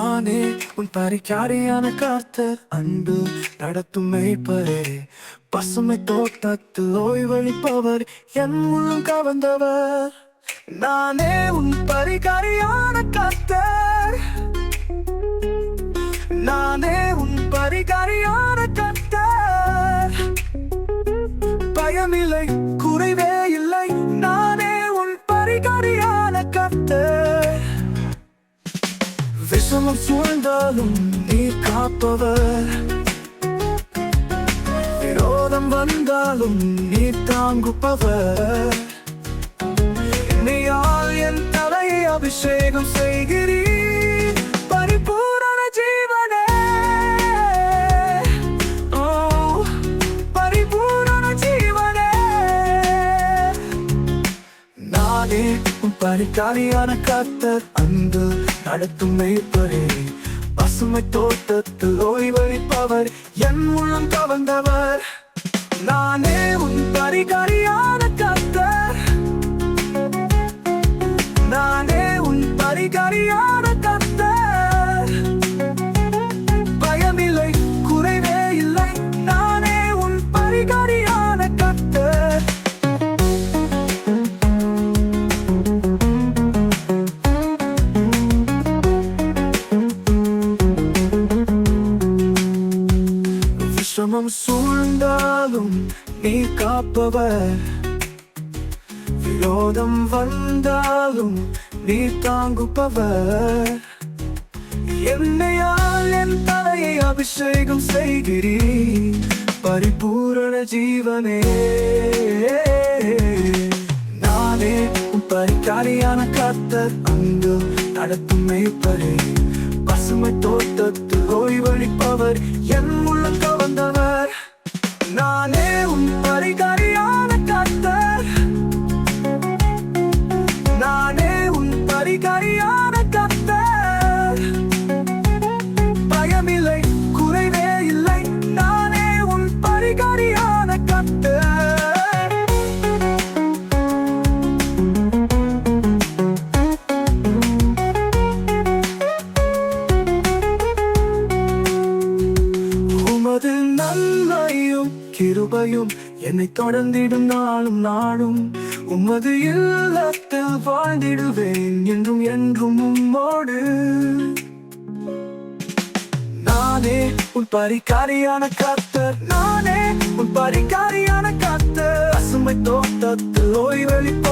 நானே உன் பரிகாரியான கர்த்தர். அன்பு நடத்தும் மெய்ப்பரே. பசுமை தோட்டத்தில் ஓய்வழிப்பவர் என் உள்ளம் கவர்ந்தவர். நானே உன் பரிகாரியான கர்த்தர். நானே உன் பரிகாரியான கர்த்தர். பயமில்லை குறைவே இல்லை. நானே உன் பரிகாரியான விஷமம் சூழ்ந்தாலும் நீ காப்பவர் விரோதம் வந்தாலும் நீ தாங்குப்பவர் நீயால் என் தலையை அபிஷேகம் செய்கிறீர் பரிபூரண ஜீவனே ஓ பரிபூரண ஜீவனே நானே உன் பரிகாரியான கர்த்தர் அன்பு நடத்தும் மேய்ப்பரே. பசுமை தோட்டத்தில் ஓய்வளிப்பவர் என் உள்ளம் கவர்ந்தவர். நானே உன் பரிகாரியான கத்தர் நானே உன் பரிகாரியான சிரமம் சூழ்ந்தாலும் நீ காப்பவர். விரோதம் வந்தாலும் நீ தாங்குப்பவர் என்னையால் என் தலையை அபிஷேகம் செய்கிறீர். பரிபூரண ஜீவனே. நானே பரிகாரியான கர்த்தர். அங்கு நடத்தும் மெய்ப்பரே. பசுமை தோட்டத்தில் ஓய்வழிப்பவர் என் கிருபையும் கிருபையும் என்னை தொடர்ந்திடும் நாளும் நாளும். உமது இல்லத்தில் வாழ்ந்திடுவேன் என்றும் என்றும் உம்மோடு. நானே உன் பரிகாரியான கத்தர் நானே உன் பரிகாரியான கத்தர் பசுமை தோட்டத்தில் ஓய்வெளிப்ப